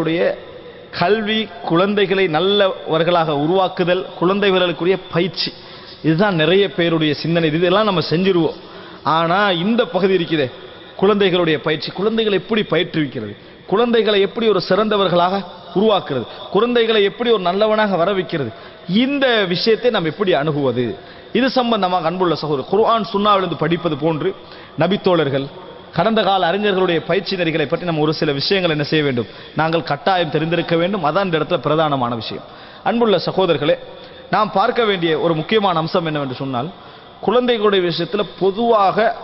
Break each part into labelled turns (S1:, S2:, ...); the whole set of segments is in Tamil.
S1: குழந்தைகளுடைய கல்வி குழந்தைகளை நல்லவர்களாக உருவாக்குதல் குழந்தைகளுக்குரிய பயிற்சி. இதுதான் நிறைய பேருடைய சிந்தனை. இதெல்லாம் நம்ம செஞ்சிருவோம். ஆனா இந்த பகுதி இருக்குதே குழந்தைகளுடைய பயிற்சி. குழந்தைகளை எப்படி பயிற்றுவிக்கிறது? குழந்தைகளை எப்படி ஒரு சிறந்தவர்களாக உருவாக்குறது? குழந்தைகளை எப்படி ஒரு நல்லவனாக வர வைக்கிறது இந்த விஷயத்தை நாம் எப்படி அணுகுவது? இது சம்பந்தமாக அன்புள்ள சகோதரர் குர்ஆன் சுண்ணாவிலிருந்து படிப்பது போன்று நபித்தோழர்கள் கடந்த கால அறிஞர்களுடைய பயிற்சி நெறிகளை பற்றி நம்ம ஒரு சில விஷயங்கள் என்ன செய்ய வேண்டும்? நாங்கள் கட்டாயம் தெரிந்திருக்க வேண்டும். அதான் இந்த இடத்துல பிரதானமான விஷயம். அன்புள்ள சகோதரர்களே நாம் பார்க்க வேண்டிய ஒரு முக்கியமான அம்சம் என்னவென்று சொன்னால் குழந்தைகளுடைய விஷயத்தில் பொதுவாக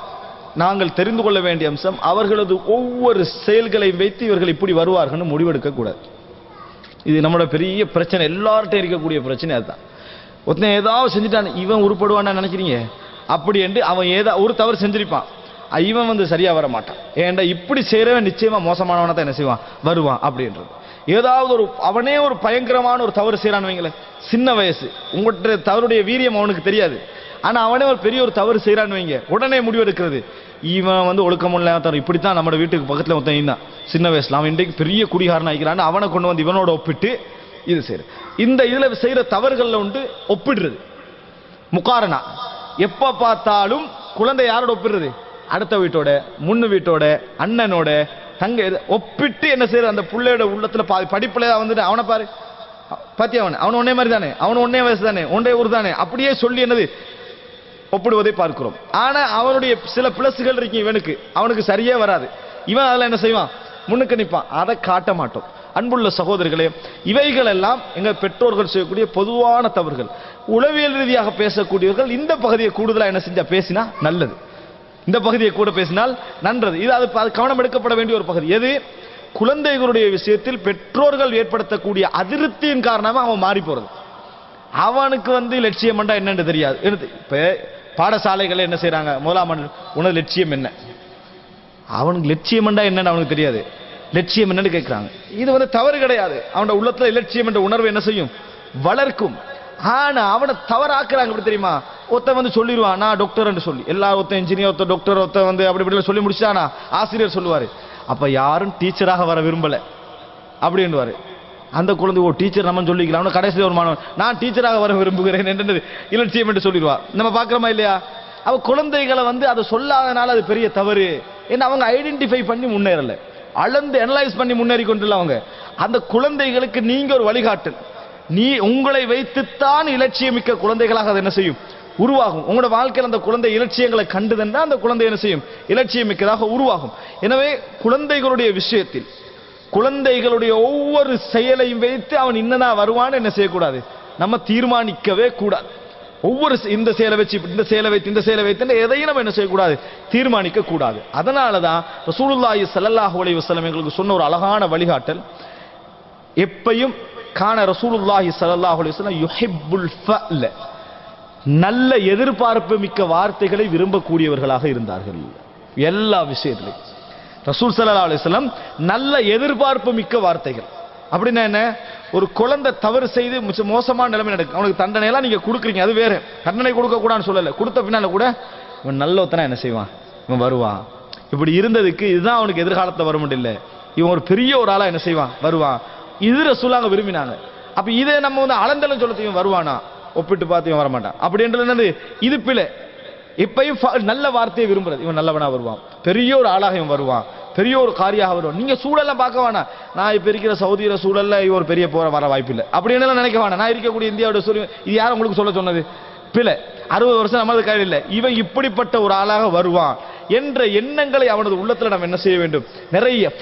S1: நாங்கள் தெரிந்து கொள்ள வேண்டிய அம்சம் அவர்களது ஒவ்வொரு செயல்களை வைத்து இவர்கள் இப்படி வருவார்கள்னு முடிவெடுக்கக்கூடாது இது நம்மளோட பெரிய பிரச்சனை. எல்லார்ட்டும் இருக்கக்கூடிய பிரச்சனை அதுதான். ஒருத்தன் ஏதாவது செஞ்சுட்டான் இவன் உருப்படுவான்னு நினைக்கிறீங்க? அப்படி என்று அவன் ஏதா ஒரு தவறு செஞ்சிருப்பான். இவன் வந்து சரியாக வர மாட்டான். ஏன்டா இப்படி செய்கிறவன் நிச்சயமா மோசமானவனை தான் என்ன செய்வான்? வருவான் அப்படின்றது. ஏதாவது ஒரு அவனே ஒரு பயங்கரமான ஒரு தவறு செய்கிறான்னு வைங்களேன். சின்ன வயசு. உங்கள்கிட்ட தவறுடைய வீரியம் அவனுக்கு தெரியாது. ஆனால் அவனே ஒரு பெரிய ஒரு தவறு செய்கிறான்னு வைங்க. உடனே முடிவெடுக்கிறது இவன் வந்து ஒழுக்கம் இல்லாத இப்படித்தான் நம்ம வீட்டுக்கு பக்கத்தில் ஒருத்தன் இருந்தான். சின்ன வயசில் அவன் இன்றைக்கு பெரிய குடிகாரன் ஆகிக்கிறான்னு அவனை கொண்டு வந்து இவனோட ஒப்பிட்டு இது செய்யுது இந்த இதில் செய்கிற தவறுகளில் உண்டு ஒப்பிடுறது. முக்காரணா எப்போ பார்த்தாலும் குழந்தை யாரோட ஒப்பிடுறது? அடுத்த வீட்டோட முன்னு வீட்டோட அண்ணனோட தங்க இது- ஒப்பிட்டு என்ன செய்யற அந்த பிள்ளையோட உள்ளத்துல பாதி படிப்புல வந்துட்டு அவனை பாரு. பாத்தி அவன்? அவன் ஒன்னே மாதிரி தானே? அவன் ஒன்னே வயசு தானே? ஒன்றே ஊர் தானே? அப்படியே சொல்லி என்னது? ஒப்பிடுவதை பார்க்கிறோம். ஆனா அவனுடைய சில பிளஸ்கள் இருக்கு இவனுக்கு. அவனுக்கு சரியே வராது. இவன் அதெல்லாம் என்ன செய்வான்? முன்னுக்கு நிற்பான் அதை காட்ட மாட்டோம். அன்புள்ள சகோதரர்களே இவைகள் எல்லாம் எங்க பெற்றோர்கள் செய்யக்கூடிய பொதுவான தவறுகள். உளவியல் ரீதியாக பேசக்கூடியவர்கள் இந்த பகுதியை கூடுதலாக என்ன செஞ்சா பேசினா நல்லது. இந்த பகுதியை கூட பேசினால் நன்றது. இது அது கவனம் எடுக்கப்பட வேண்டிய ஒரு பகுதி. எது? குழந்தைகளுடைய விஷயத்தில் பெற்றோர்கள் ஏற்படுத்தக்கூடிய அதிருப்தியின் காரணமாக அவன் மாறி போகிறது அவனுக்கு வந்து லட்சியம் என்னன்னு தெரியாது. எடுத்து இப்ப பாடசாலைகள் என்ன செய்கிறாங்க முதலாம் ஆண்டு உனது லட்சியம் என்ன? அவனுக்கு லட்சியம் என்னன்னு அவனுக்கு தெரியாது. லட்சியம் என்னன்னு கேட்குறாங்க இது வந்து தவறு கிடையாது. அவனோட உள்ளத்தில் இலட்சியம் என்ற உணர்வு என்ன செய்யும்? வளர்க்கும். ஆனா அவனை தவறாக்குறாங்க எப்படி தெரியுமா? ஒருத்தன் வந்து சொல்லிடுவான் நான் டாக்டர் சொல்லி. எல்லா ஒருத்தன் இன்ஜினியர் ஒருத்தன் டாக்டர் ஒருத்தன் வந்து அப்படி இப்படி சொல்லி முடிச்சானா ஆசிரியர் சொல்லுவார். அப்போ யாரும் டீச்சராக வர விரும்பலை. அப்படின்வார் அந்த குழந்தை ஓ டீச்சர் நம்ம சொல்லிக்கலாம் அவன கடைசியில் ஒரு மாணவன் நான் டீச்சராக வர விரும்புகிறேன். என்றது இலட்சியம் என்று சொல்லிடுவா. நம்ம பார்க்குறோமா இல்லையா? அவ குழந்தைகளை வந்து அதை சொல்லாதனால அது பெரிய தவறு. ஏன்னா அவங்க ஐடென்டிஃபை பண்ணி முன்னேறலை. அளந்து அனலைஸ் பண்ணி முன்னேறி கொண்டுல அவங்க. அந்த குழந்தைகளுக்கு நீங்கள் ஒரு வழிகாட்டல். நீ உங்களை வைத்துத்தான் இலட்சியமிக்க குழந்தைகளாக அது என்ன செய்யும்? உருவாகும். உங்களோட வாழ்க்கையில் அந்த குழந்தை இலட்சியங்களை கண்டுதென்றால் அந்த குழந்தை என்ன செய்யும்? இலட்சியமிக்கதாக உருவாகும். எனவே குழந்தைகளுடைய விஷயத்தில் குழந்தைகளுடைய ஒவ்வொரு செயலையும் வைத்து அவன் இன்னதா வருவான்னு என்ன செய்யக்கூடாது? நம்ம தீர்மானிக்கவே கூடாது. ஒவ்வொரு செ- இந்த செயலை வச்சு இந்த செயலை வைத்து இந்த செயலை வைத்து எதையும் நம்ம என்ன செய்யக்கூடாது? தீர்மானிக்க கூடாது. அதனால தான் ரசூலுல்லாஹி ஸல்லல்லாஹு அலைஹி வஸல்லம் எங்களுக்கு சொன்ன ஒரு அழகான வழிகாட்டல். எப்பையும் கான ரசூலுல்லாஹி சல்லாஹ் அலிஸ்லாம் யுஹிப்புல் ஃபஅல. நல்ல எதிர்பார்ப்பு மிக்க வார்த்தைகளை விரும்பக்கூடியவர்களாக இருந்தார்கள். எல்லா விஷயத்திலையும். ரசூல் சல்லா அலிஸ்லாம் நல்ல எதிர்பார்ப்பு மிக்க வார்த்தைகள். அப்படின்னா என்ன? ஒரு குழந்தை தவறு செய்து மிச்ச மோசமான நிலைமை நடக்கும் அவனுக்கு தண்டனையெல்லாம் நீங்கள் கொடுக்குறீங்க. அது வேறு. தண்டனை கொடுக்க கூடாதுன்னு கொடுத்த பின்னால் கூட இவன் நல்லவத்தனா என்ன செய்வான்? இவன் வருவான். இப்படி இருந்ததுக்கு இதுதான் அவனுக்கு எதிர்காலத்தை வர முடியல. இவன் ஒரு பெரிய ஒரு ஆளாக என்ன செய்வான்? வருவான். இது ரசூலாங்க விரும்பினாங்க. அப்ப இதை நம்ம வந்து அளந்தலம் சொல்லத்தையும் வருவானா? ஒப்பிட்டு பார்த்து இவன் வரமாட்டான் அப்படின்றது என்னது? இது பிழை. இப்பையும் ஃப- நல்ல வார்த்தையை விரும்புறது. இவன் நல்லவனா வருவான். பெரிய ஒரு ஆளாக இவன் வருவான். பெரிய ஒரு காரியாக வருவான். நீங்க சூழல்லாம் பார்க்க வேணாம். நான் இப்ப இருக்கிற சவுதியில சூழல்ல இவர் ஒரு பெரிய போற வர வாய்ப்பு இல்லை அப்படின்னு எல்லாம் நினைக்க வேணாம்? நான் இருக்கக்கூடிய இந்தியாவோட சூழல் இது யார் உங்களுக்கு சொல்ல சொன்னது? பிழை. அறுபது வருஷம் நமது கையில் இல்லை. இவன் இப்படிப்பட்ட ஒரு ஆளாக வருவான் என்ற எண்ணங்களை அவனது உள்ளத்தில் நம்ம என்ன செய்ய வேண்டும்? நிறைய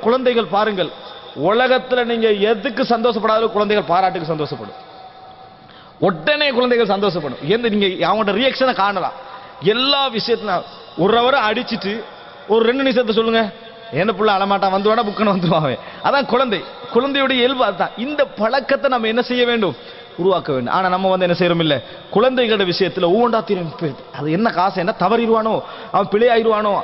S1: குழந்தைகள் பாருங்கள். உலகத்தில் நீங்கள் எதுக்கு சந்தோஷப்படாத குழந்தைகள் பாராட்டுக்கு சந்தோஷப்படும். உடனே குழந்தைகள் சந்தோஷப்படும். எந்த நீங்கள் அவங்களோட ரியாக்ஷனை காணலாம் எல்லா விஷயத்திலும் ஒரு அவரை அடிச்சிட்டு ஒரு ரெண்டு நிமிஷத்தை சொல்லுங்கள் என்ன பிள்ளை அழமாட்டான்? வந்து வேணா புக்குன்னு வந்துருவான் அதான் குழந்தை. குழந்தையுடைய இயல்பு அதுதான். இந்த பழக்கத்தை நம்ம என்ன செய்ய வேண்டும்? உருவாக்க வேண்டும். ஆனால் நம்ம வந்து என்ன செய்யறோம் இல்லை? குழந்தைகளோட விஷயத்தில் ஒவ்வொன்றா தீரும் அது என்ன காசு? என்ன தவறிடுவானோ? அவன் பிழையாயிருவானோ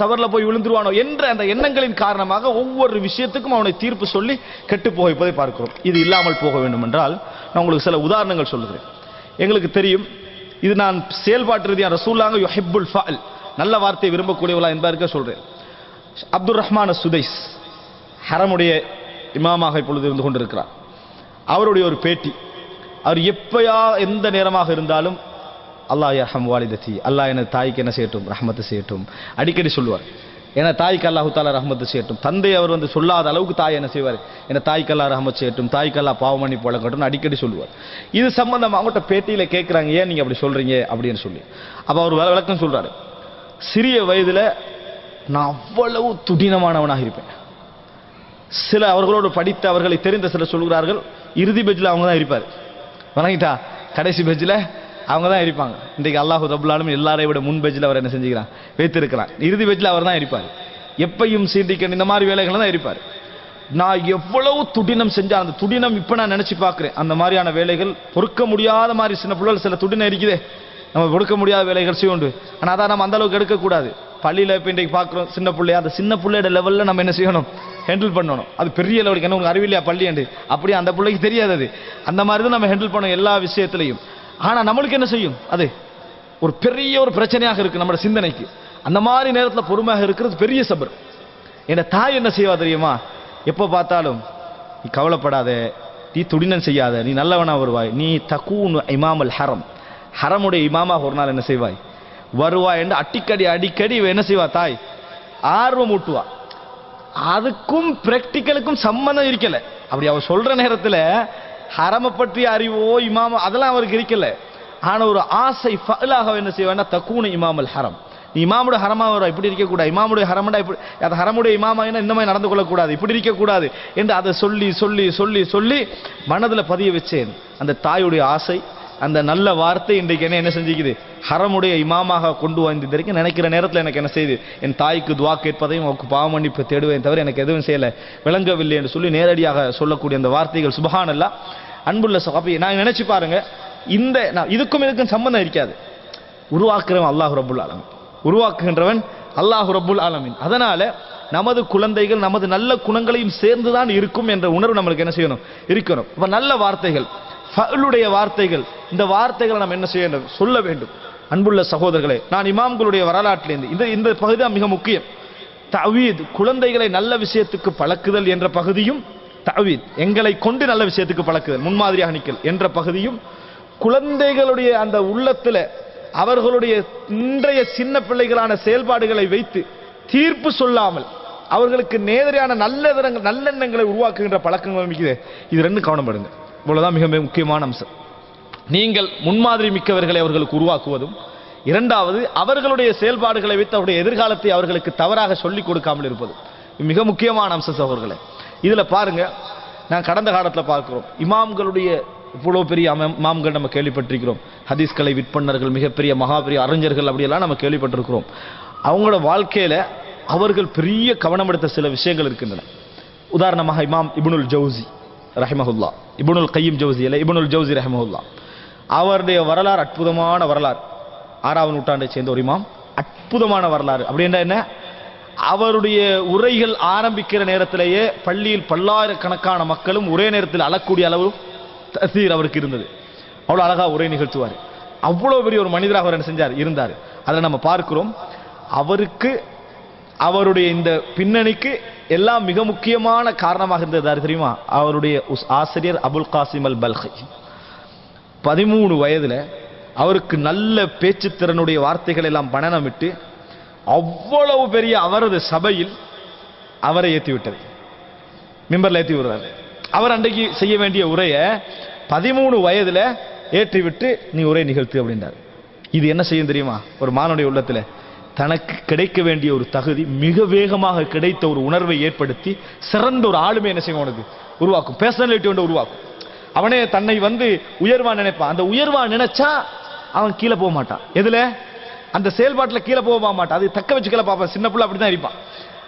S1: தவறில் போய் விழுந்துருவானோ என்ற அந்த எண்ணங்களின் காரணமாக ஒவ்வொரு விஷயத்துக்கும் அவனை தீர்ப்பு சொல்லி கெட்டு போய்ப்பதை பார்க்கிறோம். இது இல்லாமல் போக வேண்டும் என்றால் நான் உங்களுக்கு சில உதாரணங்கள் சொல்லுகிறேன். எங்களுக்கு தெரியும் இது நான் செயல்பாட்டு ரீதியாக ரசூல்லாங்க யுஹிப்புல் ஃபால் நல்ல வார்த்தையை விரும்பக்கூடியவளா என்பதற்கு சொல்கிறேன் அப்துல் ரஹ்மான சுதைஸ் ஹரமுடைய இமாமாக இப்பொழுது இருந்து கொண்டிருக்கிறார். அவருடைய ஒரு பேட்டி அவர் எப்பயா எந்த நேரமாக இருந்தாலும் அல்லாஹ் யர்ஹம் வாலிதத்தி அல்லாஹ் எனது தாய்க்கு என்ன செய்யட்டும்? ரஹமத்து செய்யட்டும். அடிக்கடி சொல்லுவார். என தாய்க்கு அல்லாஹு தாலா ரஹமத்து செய்யட்டும். தந்தை அவர் வந்து சொல்லாத அளவுக்கு தாய் என்ன செய்வார்? என தாய்க்கு அல்லா ரஹமத் செய்யட்டும் தாய்க்கு அல்லா பாவமணி பழக்கட்டும் அடிக்கடி சொல்லுவார். இது சம்பந்தம் அவங்கள்ட்ட பேட்டியில கேட்குறாங்க ஏன் நீங்க அப்படி சொல்றீங்க? அப்படின்னு சொல்லி. அப்போ அவர் விளக்கம் சொல்றாரு. சிறிய வயதுல நான் அவ்வளவு துடினமானவனாக இருப்பேன். சில அவர்களோடு படித்த அவர்களை தெரிந்த சிலர் சொல்கிறார்கள் இறுதி பெஜ்ல அவங்க தான் இருப்பார். வணங்கிட்டா? கடைசி பெஜ்ல அவங்க தான் இருப்பாங்க இன்றைக்கு அல்லாஹு ரபுல்லாலும் எல்லாரையும் விட முன் பெஜ்ல அவர் என்ன செஞ்சுக்கிறான் வைத்திருக்கிறான் இறுதி பெஜ்ல அவர் தான் இருப்பார் எப்பையும் சீண்டிக்கணும் இந்த மாதிரி வேலைகள் தான் இருப்பார் நான் எவ்வளவு துடினம் செஞ்சால் அந்த துடினம் இப்போ நான் நினச்சி பார்க்குறேன். அந்த மாதிரியான வேலைகள் பொறுக்க முடியாத மாதிரி சின்ன பிள்ளைகள் சில துடினம் இருக்குதே நம்ம பொறுக்க முடியாத வேலைகள் செய்ய உண்டு. ஆனால் அதான் நம்ம அந்தளவுக்கு எடுக்கக்கூடாது. பள்ளியில் இப்போ இன்றைக்கு பார்க்குறோம் சின்ன பிள்ளைய அந்த சின்ன பிள்ளையோட லெவலில் நம்ம என்ன செய்யணும்? ஹேண்டில் பண்ணணும். அது பெரிய லெவலுக்கு என்ன உங்களுக்கு அறிவில்லையா பள்ளி அப்படியே அந்த பிள்ளைக்கு தெரியாது அது. அந்த மாதிரி தான் நம்ம ஹேண்டில் பண்ணணும் எல்லா விஷயத்துலையும். ஆனா நம்மளுக்கு என்ன செய்யும்? அது ஒரு பெரிய ஒரு பிரச்சனையாக இருக்கு நம்ம சிந்தனைக்கு. அந்த மாதிரி நேரத்தில் பொறுமையாக இருக்கிறது பெரிய சபர். என் தாய் என்ன செய்வா தெரியுமா? எப்போ பார்த்தாலும் நீ கவலைப்படாத நீ துடினம் செய்யாத நீ நல்லவனா வருவாய் நீ தக்கூன் இமாமல் ஹரம். ஹரமுடைய இமாமாக ஒரு நாள் என்ன செய்வாய்? வருவாய் என்று அடிக்கடி அடிக்கடி இவ என்ன செய்வா தாய்? ஆர்வம் ஊட்டுவா. அதுக்கும் பிராக்டிக்கலுக்கும் சம்பந்தம் இருக்கலை. அப்படி அவ சொல்ற நேரத்தில் ஹரமை பற்றிய அறிவோ இமாம அதெல்லாம் அவருக்கு இருக்கல ஆனால் ஒரு ஆசை ஃபலாக என்ன செய்வான்னா தக்கூன இமாமல் ஹரம். நீ இமாமுடைய ஹரமாக வரும் இப்படி இருக்கக்கூடாது. இமாமுடைய ஹரமடா இப்படி அது ஹரமுடைய இமாமாயினா இந்த மாதிரி நடந்து கொள்ளக்கூடாது. இப்படி இருக்கக்கூடாது என்று அதை சொல்லி சொல்லி சொல்லி சொல்லி மனதில் பதிய வச்சேன். அந்த தாயுடைய ஆசை அந்த நல்ல வார்த்தை இன்றைக்கு என்ன என்ன செஞ்சுக்குது? ஹரமுடைய இமாமாக கொண்டு வந்து நினைக்கிற நேரத்தில் எனக்கு என்ன செய்யுது? என் தாய்க்கு துவா கேட்பதையும் அவருக்கு பாவமன்னிப்பு தேடுவேன் தவிர எனக்கு எதுவும் செய்யலை. விளங்கவில்லை என்று சொல்லி நேரடியாக சொல்லக்கூடிய அந்த வார்த்தைகள் சுபஹானல்லா. அன்புள்ள சகாபி நான் நினைச்சு பாருங்க. இந்த நான் இதுக்கும் இதுக்கும் சம்பந்தம் இருக்காது. உருவாக்குறவன் அல்லாஹு ரபுல் ஆலமின். உருவாக்குகின்றவன் அல்லாஹு ரபுல் ஆலமின். அதனால நமது குழந்தைகள் நமது நல்ல குணங்களையும் சேர்ந்து தான் இருக்கும் என்ற உணர்வு நம்மளுக்கு என்ன செய்யணும்? இருக்கணும். இப்போ நல்ல வார்த்தைகள் ஃபஅலுடைய வார்த்தைகள் இந்த வார்த்தைகளை நாம் என்ன செய்ய சொல்ல வேண்டும். அன்புள்ள சகோதரர்களே நான் இமாம்களுடைய வரலாற்றிலிருந்து இந்த இந்த பகுதி தான் மிக முக்கியம். தவீத் குழந்தைகளை நல்ல விஷயத்துக்கு பழக்குதல் என்ற பகுதியும் தவீத் எங்களை கொண்டு நல்ல விஷயத்துக்கு பழக்குதல் முன்மாதிரியாக நிக்கல் என்ற பகுதியும் குழந்தைகளுடைய அந்த உள்ளத்தில் அவர்களுடைய இன்றைய சின்ன பிள்ளைகளான செயல்பாடுகளை வைத்து தீர்ப்பு சொல்லாமல் அவர்களுக்கு நேரடியான நல்ல விதங்கள் நல்லெண்ணங்களை உருவாக்குகின்ற பழக்கங்கள் இது ரெண்டும் கவனப்படுங்க. இவ்வளோதான் மிக மிக முக்கியமான அம்சம். நீங்கள் முன்மாதிரி மிக்கவர்களை அவர்களுக்கு உருவாக்குவதும் இரண்டாவது அவர்களுடைய செயல்பாடுகளை வைத்து அவருடைய எதிர்காலத்தை அவர்களுக்கு தவறாக சொல்லிக் கொடுக்காமல் இருப்பது. மிக முக்கியமான அம்சம் சகோதரர்களே. இதில் பாருங்க நான் கடந்த காலத்தில் பார்க்குறோம். இமாம்களுடைய இவ்வளோ பெரிய அம- இமாம்கள் நம்ம கேள்விப்பட்டிருக்கிறோம். ஹதீஸ்களை விற்பனர்கள் மிகப்பெரிய மகாபெரிய அறிஞர்கள் அப்படியெல்லாம் நம்ம கேள்விப்பட்டிருக்கிறோம். அவங்களோட வாழ்க்கையில் அவர்கள் பெரிய கவனம் எடுத்த சில விஷயங்கள் இருக்கின்றன. உதாரணமாக இமாம் இபுனுல் ஜவுசி ரஹிமஹுல்லா. இபுனுல் கையீம் ஜவுசி இல்லை இபுனுல் ஜவுசி ரஹிமஹுல்லா. அவருடைய வரலாறு அற்புதமான வரலாறு. ஆறாவது நூற்றாண்டை சேர்ந்த ஒரு இமாம். அற்புதமான வரலாறு. அப்படின்னா என்ன? அவருடைய உரைகள் ஆரம்பிக்கிற நேரத்திலேயே பள்ளியில் பல்லாயிரக்கணக்கான மக்களும் ஒரே நேரத்தில் அழக்கூடிய அளவு தசீர் அவருக்கு இருந்தது. அவ்வளோ அழகாக உரை நிகழ்த்துவார். அவ்வளோ பெரிய ஒரு மனிதராக அவர் என்ன செஞ்சார்? இருந்தார். அதை நம்ம பார்க்கிறோம் அவருக்கு அவருடைய இந்த பின்னணிக்கு எல்லாம் மிக முக்கியமான காரணமாக இருந்தது தெரியுமா? அவருடைய உஸ்- ஆசிரியர் அபுல் காசிம் அல் பல்கை பதிமூணு வயதுல அவருக்கு நல்ல பேச்சுத்திறனுடைய வார்த்தைகள் எல்லாம் பணனமிட்டு அவ்வளவு பெரிய அவரது சபையில் அவரை ஏற்றி விட்டது மிம்பர்ல ஏற்றி விடுறாரு. அவர் அன்றைக்கு செய்ய வேண்டிய உரையை பதிமூணு வயதுல ஏற்றிவிட்டு நீ உரை நிகழ்த்து அப்படின்றார். இது என்ன செய்யும் தெரியுமா? ஒரு மானுடைய உள்ளத்துல தனக்கு கிடைக்க வேண்டிய ஒரு தகுதி மிக வேகமாக கிடைத்த ஒரு உணர்வை ஏற்படுத்தி சிறந்த ஒரு ஆளுமை என்ன செய்யும் உனக்கு உருவாக்கும். பேர்சனாலிட்டி ஒன்று உருவாக்கும். அவனே தன்னை வந்து உயர்வா நினைப்பான். அந்த உயர்வா நினைச்சா அவன் கீழே போக மாட்டான். எதுல? அந்த செயல்பாட்டில் கீழே போக மாட்டான். அது தக்க வச்சுக்கல பார்ப்பான். சின்ன பிள்ளை அப்படிதான் இருப்பான்.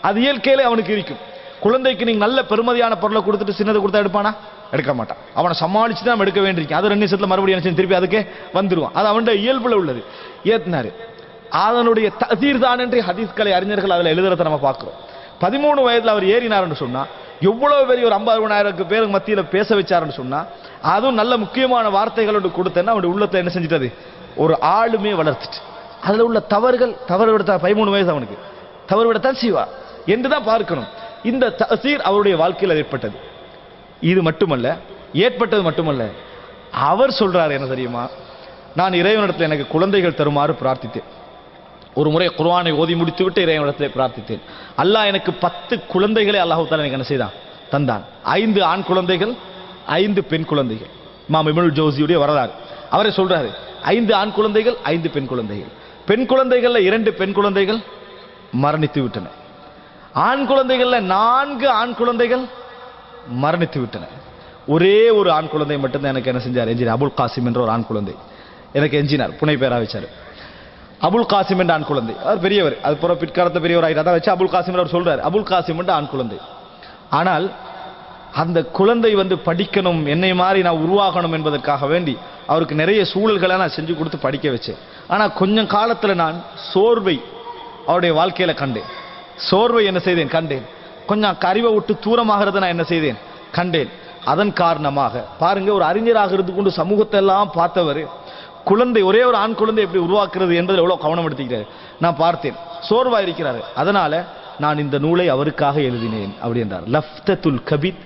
S1: அது இயற்கையிலே அவனுக்கு இருக்கும். குழந்தைக்கு நீங்க நல்ல பெருமதியான பொருளை கொடுத்துட்டு சின்னதை கொடுத்தா எடுப்பானா? எடுக்க மாட்டான். அவனை சமாளிச்சு தான் எடுக்க வேண்டியிருக்கேன் அது ரெண்டு நிமிஷத்துல மறுபடியும் என்ன திருப்பி அதுக்கே வந்துடுவான் அது அவனுடைய இயல்புல உள்ளது. ஏத்தினாரு அதனுடைய ததீர் தான் என்று ஹதீஸ்களை அறிஞர்கள் அதில் எழுதுறத நம்ம பார்க்குறோம். பதிமூணு வயதில் அவர் ஏறினார்னு சொன்னால் எவ்வளவு பெரிய ஒரு ஐம்பதாயிரம் பேருக்கு மத்தியில் பேச வச்சாருன்னு சொன்னால் அதுவும் நல்ல முக்கியமான வார்த்தைகளோடு கொடுத்தேன்னா அவனுடைய உள்ளத்தை என்ன செஞ்சிட்டது? ஒரு ஆளுமே வளர்த்துட்டு. அதில் உள்ள தவறுகள் தவறு விடத்தா பதிமூணு வயசு அவனுக்கு. தவறு விடத்தான் செய்வா. என்று தான் பார்க்கணும். இந்த தசீர் அவருடைய வாழ்க்கையில் ஏற்பட்டது. இது மட்டுமல்ல ஏற்பட்டது மட்டுமல்ல அவர் சொல்கிறார் என்ன தெரியுமா? நான் இறைவனிடத்தில் எனக்கு குழந்தைகள் தருமாறு பிரார்த்தித்தேன். ஒரு முறை குர்வானை ஓதி முடித்துவிட்டு இறைவனிடத்தில் பிரார்த்தித்தேன். அல்லாஹ் எனக்கு பத்து குழந்தைகளை அல்லாஹ் தாலா எனக்கு என்ன செய்தான் தந்தான். ஐந்து ஆண் குழந்தைகள் ஐந்து பெண் குழந்தைகள். மாம் இமனுல் ஜோசியுடைய வரலாறு. அவரே சொல்றாரு ஐந்து ஆண் குழந்தைகள் ஐந்து பெண் குழந்தைகள். பெண் குழந்தைகள்ல இரண்டு பெண் குழந்தைகள் மரணித்து விட்டன. ஆண் குழந்தைகள்ல நான்கு ஆண் குழந்தைகள் மரணித்து விட்டன. ஒரே ஒரு ஆண் குழந்தை மட்டும்தான் எனக்கு என்ன செஞ்சார்? என்ஜினியர் அபுல் காசிம் என்ற ஒரு ஆண் குழந்தை. எனக்கு என்ஜினியர் புனை பேரா வச்சார் அபுல் காசிம் என்ற ஆண் குழந்தை. அவர் பெரியவர். அது புற பிற்காலத்தை பெரியவர் ஆகிட்டு அதான் வச்சு அபுல் காசிம் அவர் சொல்றார். அபுல் காசிம் என்ற ஆண் குழந்தை. ஆனால் அந்த குழந்தை வந்து படிக்கணும் என்னை மாதிரி நான் உருவாகணும் என்பதற்காக வேண்டி அவருக்கு நிறைய சூழல்களை நான் செஞ்சு கொடுத்து படிக்க வச்சேன். ஆனால் கொஞ்சம் காலத்தில் நான் சோர்வை அவருடைய வாழ்க்கையில் கண்டேன். சோர்வை என்ன செய்தேன்? கண்டேன். கொஞ்சம் கறிவை விட்டு தூரமாகிறத நான் என்ன செய்தேன்? கண்டேன். அதன் காரணமாக பாருங்க ஒரு அறிஞராக இருந்து கொண்டு சமூகத்தை எல்லாம் பார்த்தவர் குழந்தை ஒரே ஒரு ஆண் குழந்தை எப்படி உருவாக்குறது என்பதில் எவ்வளோ கவனம் எடுத்துக்கிறாரு நான் பார்த்தேன். சோர்வாக இருக்கிறார். அதனால் நான் இந்த நூலை அவருக்காக எழுதினேன் அப்படி என்றார். லஃப்தத்துல் கபித்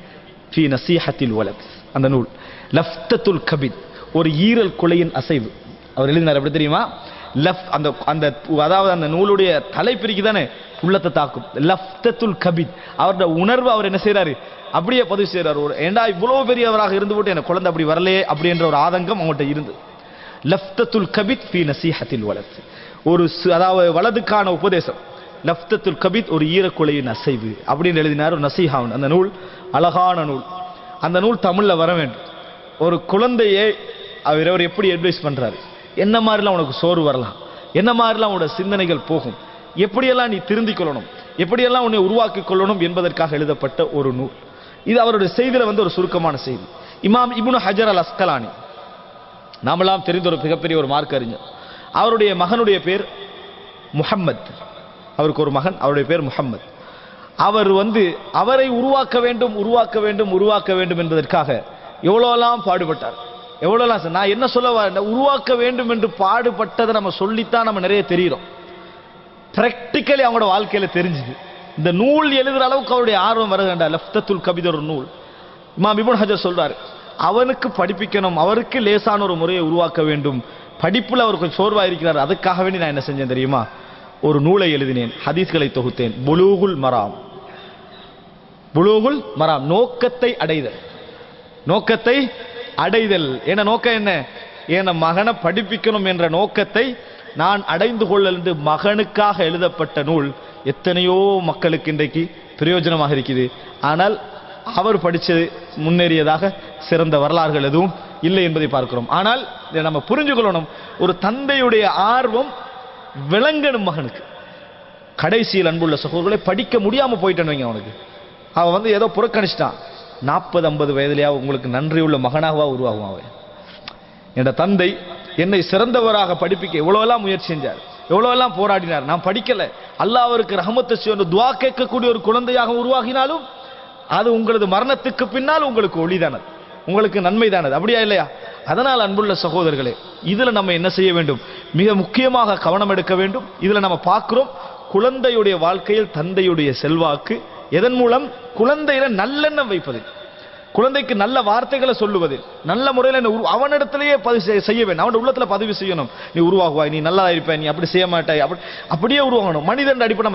S1: ஃபி நசீஹத்தில் வலத். அந்த நூல். லஃப்தத்துல் கபித். ஒரு ஈரல் குலையின் அசைவு. அவர் எழுதினார் எப்படி தெரியுமா? லஃப் அந்த அந்த அதாவது அந்த நூலுடைய தலைப்பிரிக்கு தானே உள்ளத்தை தாக்கும். லஃப்தத்துல் கபித். அவருடைய உணர்வு அவர் என்ன செய்கிறாரு அப்படியே பதிவு செய்கிறார் ஒரு ஏண்டா இவ்வளோ பெரியவராக இருந்து போட்டு எனக்கு குழந்தை அப்படி வரலையே அப்படின்ற ஒரு ஆதங்கம் அவங்கள்ட்ட இருந்து லஃப்தத்துல் கபித் ஃபி நசீஹத்தில் வலத். ஒரு சு- அதாவது வலதுக்கான உபதேசம். லஃப்தத்துல் கபித் ஒரு ஈரக்குலையின் அசைவு அப்படின்னு எழுதினார் ஒரு நசீஹாவன் அந்த நூல் அழகான நூல். அந்த நூல் தமிழில் வர வேண்டும். ஒரு குழந்தையை அவர் அவர் எப்படி அட்வைஸ் பண்ணுறாரு என்ன மாதிரிலாம் உனக்கு சோறு வரலாம்? என்ன மாதிரிலாம் உன்னோட சிந்தனைகள் போகும்? எப்படியெல்லாம் நீ திருந்திக் கொள்ளணும்? எப்படியெல்லாம் உன்னை உருவாக்கிக் கொள்ளணும் என்பதற்காக எழுதப்பட்ட ஒரு நூல். இது அவருடைய செய்தியில் வந்து ஒரு சுருக்கமான செய்தி. இமாம் இபுனு ஹஜர் அல் அஸ்கலானி நாமெல்லாம் தெரிந்த ஒரு மிகப்பெரிய ஒரு மார்க் அறிஞர் அவருடைய மகனுடைய பேர் முஹம்மத். அவருக்கு ஒரு மகன் அவருடைய பேர் முஹம்மத். அவர் வந்து அவரை உருவாக்க வேண்டும் உருவாக்க வேண்டும் உருவாக்க வேண்டும் என்பதற்காக எவ்வளோலாம் பாடுபட்டார். எவ்வளோலாம் சார் நான் என்ன சொல்ல வரேன் உருவாக்க வேண்டும் என்று பாடுபட்டதை நம்ம சொல்லித்தான் நம்ம நிறைய தெரிகிறோம் ப்ராக்டிக்கலி அவங்களோட வாழ்க்கையில் தெரிஞ்சுது. இந்த நூல் எழுதுகிற அளவுக்கு அவருடைய ஆர்வம் வர வேண்டாம் லஃப்தத்துல் கபிதர் ஒரு நூல். இமாம் இப்னு ஹஜர் சொல்கிறார் அவனுக்கு படிப்பிக்கணும். அவருக்கு லேசான ஒரு முறையை உருவாக்க வேண்டும். படிப்பில் அவர் கொஞ்சம் சோர்வாக இருக்கிறார். அதுக்காக வேண்டி நான் என்ன செஞ்சேன் தெரியுமா? ஒரு நூலை எழுதினேன். ஹதீஸ்களை தொகுத்தேன். புலூகுல் மராம். புலூகுல் மராம். நோக்கத்தை அடைதல். நோக்கத்தை அடைதல். என்ன நோக்கம் என்ன? என மகனை படிப்பிக்கணும் என்ற நோக்கத்தை நான் அடைந்து கொள்ள மகனுக்காக எழுதப்பட்ட நூல் எத்தனையோ மக்களுக்கு இன்றைக்கு பிரயோஜனமாக இருக்குது. ஆனால் அவர் படிச்சது முன்னேறியதாக சிறந்த வரலாறுகள் எதுவும் இல்லை என்பதை பார்க்கிறோம். ஆனால் இதை நம்ம புரிஞ்சுக்கொள்ளணும். ஒரு தந்தையுடைய ஆர்வம் விளங்கணும் மகனுக்கு. கடைசியில் அன்புள்ள சகோதரர்களை படிக்க முடியாம போயிட்டேன்னு வைங்க அவனுக்கு. அவன் வந்து ஏதோ புறக்கணிச்சிட்டான். நாற்பது ஐம்பது வயதிலேயா உங்களுக்கு நன்றியுள்ள மகனாகவா உருவாகும் அவன். என் தந்தை என்னை சிறந்தவராக படிப்பிக்க எவ்வளவெல்லாம் முயற்சி செஞ்சார் எவ்வளோலாம் போராடினார். நான் படிக்கலை. அல்லாஹ் அவருக்கு ரஹமத்தை செய்ய துவா கேட்கக்கூடிய ஒரு குழந்தையாக உருவாகினாலும் அது உங்களது மரணத்துக்கு பின்னால் உங்களுக்கு ஒளிதானது. உங்களுக்கு நன்மைதானது. அப்படியா இல்லையா? அதனால் அன்புள்ள சகோதரர்களே இதுல நம்ம என்ன செய்ய வேண்டும்? மிக முக்கியமாக கவனம் எடுக்க வேண்டும். இதுல நம்ம பார்க்குறோம் குழந்தையுடைய வாழ்க்கையில் தந்தையுடைய செல்வாக்கு எதன் மூலம்? குழந்தையில நல்லெண்ணம் வைப்பது குழந்தைக்கு நல்ல வார்த்தைகளை சொல்லுவது நல்ல முறையில் அவனிடத்திலேயே பதிவு செய்ய- செய்ய வேண்டும். அவன் உள்ளத்துல பதிவு செய்யணும். நீ உருவாகுவாய் நீ நல்லா இருப்பாய் நீ அப்படி செய்ய மாட்டாய் அப்படி அப்படியே உருவாகணும். மனிதன் அடிப்படை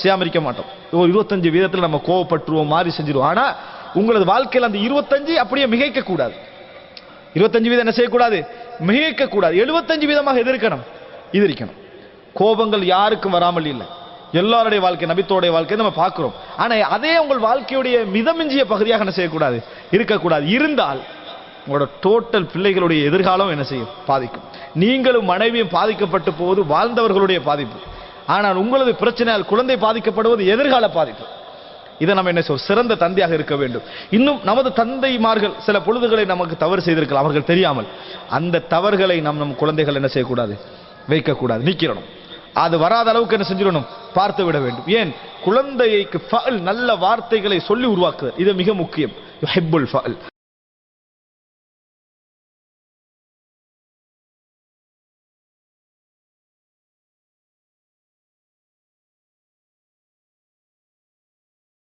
S1: சியாமரிக்க மாட்டோம் ஒரு இருபத்தஞ்சு வீதத்துல நம்ம கோவப்பட்டுருவோம் மாறி செஞ்சிருவோம். ஆனா உங்களது வாழ்க்கையில் அந்த இருபத்தஞ்சு அப்படியே மிகைக்க கூடாது இருபத்தஞ்சு வீதம் என்ன செய்யக்கூடாது? மிகைக்க கூடாது எழுபத்தஞ்சு வீதமாக எதிர்க்கணும் எதிர்க்கணும். கோபங்கள் யாருக்கும் வராமல் இல்லை. எல்லாருடைய வாழ்க்கை நபித்தோடைய வாழ்க்கை நம்ம பார்க்குறோம். ஆனா அதே உங்கள் வாழ்க்கையுடைய மிதமிஞ்சிய பகுதியாக என்ன செய்யக்கூடாது? இருக்கக்கூடாது. இருந்தால் உங்களோட டோட்டல் பிள்ளைகளுடைய எதிர்காலம் என்ன செய்யும்? பாதிக்கும். நீங்களும் மனைவியும் பாதிக்கப்பட்டு போவது வாழ்ந்தவர்களுடைய பாதிப்பு. ஆனால் உங்களது பிரச்சனையால் குழந்தை பாதிக்கப்படுவது எதிர்கால பாதிப்பு. இதை நம்ம என்ன சொல்றோம் சிறந்த தந்தையாக இருக்க வேண்டும். இன்னும் நமது தந்தைமார்கள் சில பொழுதுகளை நமக்கு தவறு செய்திருக்கலாம். அவர்கள் தெரியாமல். அந்த தவறுகளை நம் நம் குழந்தைகள் என்ன செய்யக்கூடாது? வைக்கக்கூடாது. நீக்கிறணும் அது வராத அளவுக்கு என்ன செஞ்சிடணும்? பார்த்து விட வேண்டும். ஏன்? குழந்தைக்கு நல்ல வார்த்தைகளை சொல்லி உருவாக்குதல். இது மிக முக்கியம். ஹெப்புல் ஃபல்